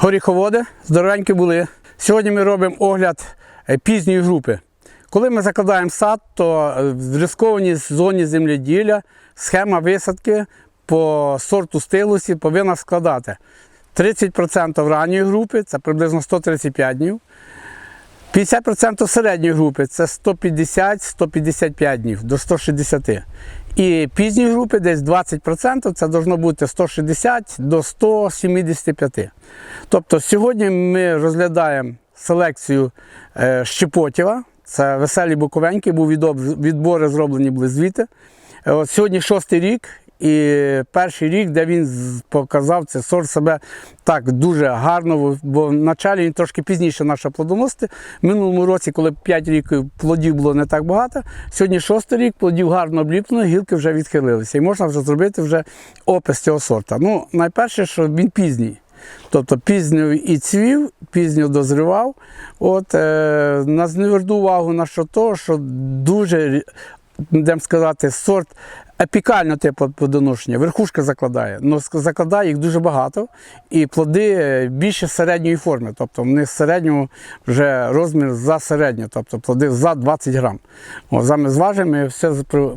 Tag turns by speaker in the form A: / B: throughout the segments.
A: Горіховоди, здоровенькі були. Сьогодні ми робимо огляд е, пізньої групи. Коли ми закладаємо сад, то е, в рискованій зоні земледілля схема висадки по сорту стилусі повинна складати 30% ранньої групи, це приблизно 135 днів. 50% середньої групи це 150-155 днів до 160. І пізньої групи десь 20% це должно бути 160 до 175. Тобто сьогодні ми розглядаємо селекцію е, Щепотєва. Це веселі буковеньки, відоб- відбори зроблені були звідти. Е, От сьогодні шостий рік, і перший рік, де він показав це сорт себе так дуже гарно, бо в началі він трошки пізніше наша плодоносити. Минулому році, коли 5 років плодів було не так багато, сьогодні шостий рік плодів гарно обліплено, гілки вже відхилилися. І можна вже зробити вже опис цього сорта. Ну, найперше, що він пізній. Тобто пізньо і цвів, пізньо дозрівав. От, е, не верду увагу на що то, що дуже, будемо сказати, сорт епікально типу плодоношення. Верхушка закладає. Ну, закладає їх дуже багато, і плоди е, більше середньої форми. Тобто в них середнього вже розмір за середню, тобто плоди за 20 грам. О, зараз зважимо і все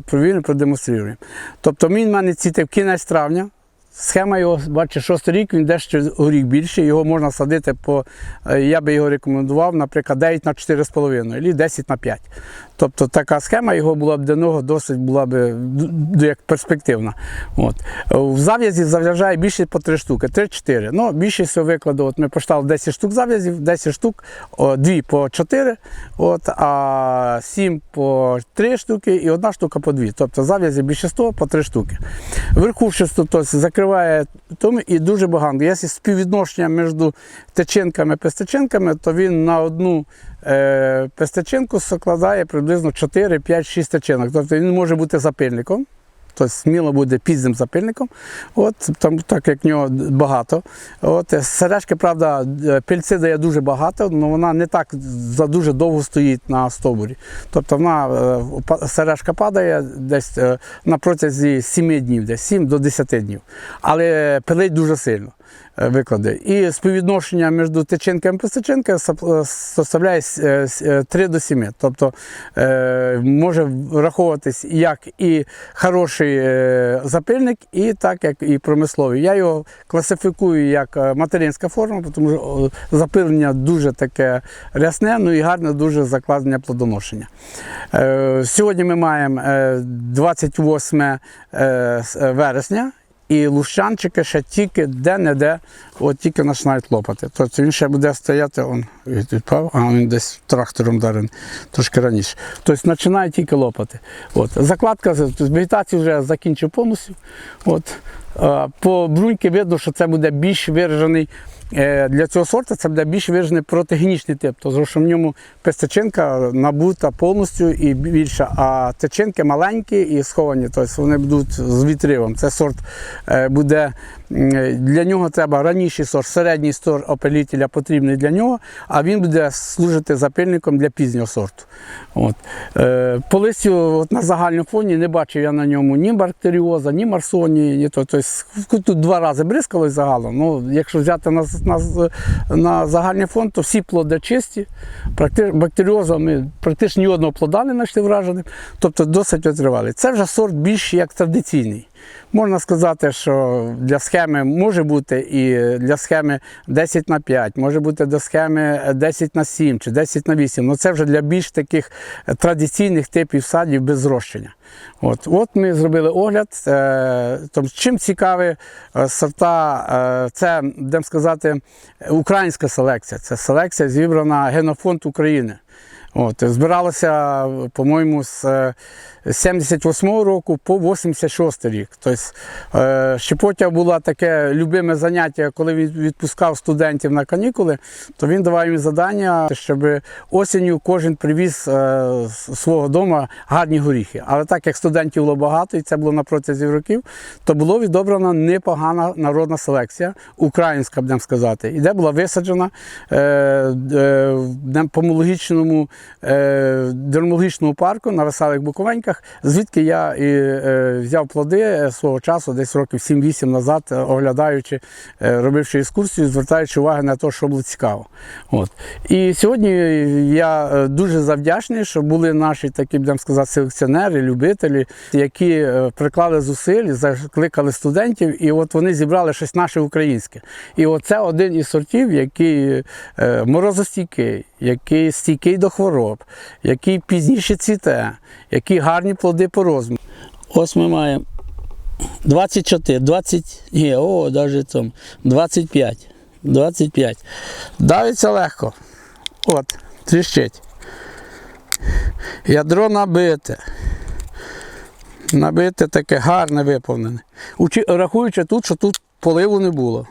A: провіримо, продемонструємо. Тобто він в мене цвіте в кінець травня. Схема його, бачите, шостий рік, він дещо горіх більший, його можна садити по, е, я би його рекомендував, наприклад, 9 на 4,5 або 10 на 5. Тобто така схема його була б для нього досить була б як перспективна. От. В зав'язі зав'яжає більше по 3 штуки, 3-4. Ну, більше всього викладу, от ми поставили 10 штук зав'язів, 10 штук, 2 по 4, от, а 7 по 3 штуки і одна штука по 2. Тобто зав'язі більше 100 по 3 штуки. Верхушку тобто, закриває тому і дуже багато. Якщо співвідношення між течинками і пестичинками, то він на одну е, пестичинку складає приблизно 4, 5, 6 тачинок, Тобто він може бути запильником. Тобто сміло буде пізним запильником, от, там, так як в нього багато. От, е, сережки, правда, е, пильці дає дуже багато, але вона не так за дуже довго стоїть на стовбурі. Тобто вона, е, сережка падає десь на протязі 7 днів, десь 7 до 10 днів. Але пилить дуже сильно виклади. І співвідношення між течинками і пестичинками составляє с- е, с- е, 3 до 7. Тобто може враховуватись як і хороший е, запильник, і так як і промисловий. Я його класифікую як е, материнська форма, тому що запилення дуже таке рясне, ну і гарне дуже закладення плодоношення. Е, Сьогодні ми маємо е, 28 е, с- е, вересня. І лущанчики ще тільки де-не-де, от тільки починають лопати. Тобто він ще буде стояти, он відпав, а він десь трактором дарен трошки раніше. Тобто починає тільки лопати. От. Закладка, тобто вегетацію вже закінчив повністю. От. По бруньки видно, що це буде більш виражений е, для цього сорту, це буде більш виражений протигенічний тип, тому що в ньому пестичинка набута повністю і більша, а тичинки маленькі і сховані, тобто вони будуть з вітривом. Це сорт е, буде для нього треба раніший сорт, середній сорт опилітеля потрібний для нього, а він буде служити запильником для пізнього сорту. От. Е, По листю от на загальному фоні не бачив я на ньому ні бактеріоза, ні марсонії, ні то. Тобто, тут два рази бризкалось загалом. Ну, якщо взяти на, на, на загальний фон, то всі плоди чисті. Бактеріоза ми практично ні одного плода не знайшли враженим, тобто досить отривалий. Це вже сорт більш як традиційний. Можна сказати, що для схеми може бути і для схеми 10 на 5, може бути до схеми 10 на 7 чи 10 на 8. Ну це вже для більш таких традиційних типів садів без зрощення. От, от ми зробили огляд. Е, тому, чим цікаві е, сорта, е, це, будемо сказати, українська селекція. Це селекція зібрана генофонд України. От, збиралося, по-моєму, з е, 78-го року по 86 рік. Тобто, е, Щепотя було таке любиме заняття, коли він відпускав студентів на канікули, то він давав їм завдання, щоб осінню кожен привіз е, з свого дому гарні горіхи. Але так як студентів було багато, і це було на протязі років, то було відобрана непогана народна селекція, українська, будемо сказати, і де була висаджена е, е, в помологічному е, дермологічного парку на веселих Буковеньках, звідки я і е, взяв плоди е, свого часу, десь років 7-8 назад, е, оглядаючи, е, робивши екскурсію, звертаючи увагу на те, що було цікаво. От. І сьогодні я е, дуже завдячний, що були наші такі, будемо сказати, селекціонери, любителі, які е, приклали зусиль, закликали студентів, і от вони зібрали щось наше українське. І оце один із сортів, який е, морозостійкий, який стійкий до хвороб, який пізніше цвіте, який гарні плоди по розміру. Ось ми маємо 24, 20, ні, о, навіть там 25. 25. Давиться легко. От, тріщить. Ядро набите. Набите таке гарне виповнене. Рахуючи тут, що тут поливу не було.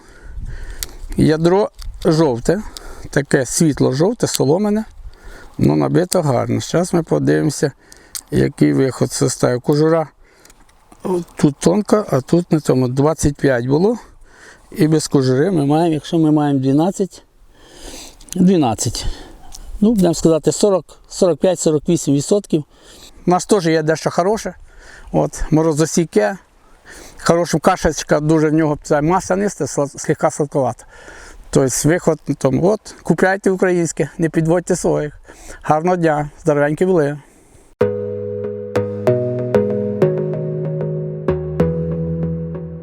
A: Ядро жовте, таке світло-жовте, соломене, ну набито гарно. Зараз ми подивимося, який виход составив. Кожура тут тонка, а тут не тому 25 було. І без кожури ми маємо, якщо ми маємо 12, 12. Ну, будемо сказати, 40, 45-48 відсотків. У нас теж є дещо хороше. От, морозосійке, хороша кашечка, дуже в нього це масляниста, слегка сладковата. Тобто виход, тому, от, купляйте українське, не підводьте своїх. Гарного дня, здоровенькі були.